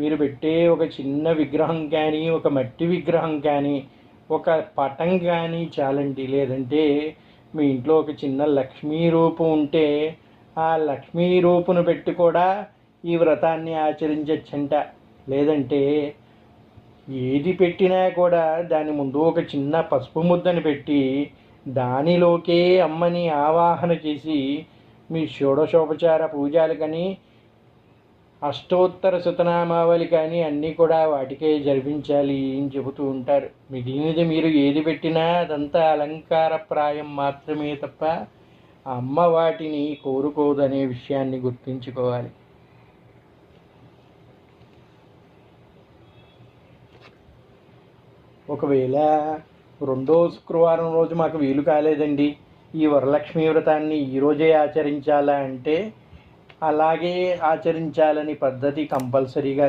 మీరు పెట్టే ఒక చిన్న విగ్రహం కానీ ఒక మట్టి విగ్రహం కానీ ఒక పటం కానీ చాలండి. లేదంటే మీ ఇంట్లో ఒక చిన్న లక్ష్మీ రూపం ఉంటే ఆ లక్ష్మీ రూపును పెట్టి కూడా ఈ వ్రతాన్ని ఆచరించచ్చంట. లేదంటే ఏది పెట్టినా కూడా దాని ముందు ఒక చిన్న పసుపు ముద్దని పెట్టి దానిలోకే అమ్మని ఆవాహన చేసి మీ షోడశోపచార పూజలు కానీ అష్టోత్తర శతనామావళి కానీ అన్నీ కూడా వాటికే జరిపించాలి అని చెబుతూ ఉంటారు. మిగిలినది మీరు ఏది పెట్టినా అదంతా అలంకారప్రాయం మాత్రమే తప్ప అమ్మ వాటిని కోరుకోదనే విషయాన్ని గుర్తుంచుకోవాలి. ఒకవేళ రెండో శుక్రవారం రోజు మాకు వీలు కాలేదండి ఈ వరలక్ష్మి వ్రతాన్ని ఈరోజే ఆచరించాలా అంటే అలాగే ఆచరించాలని పద్ధతి కంపల్సరీగా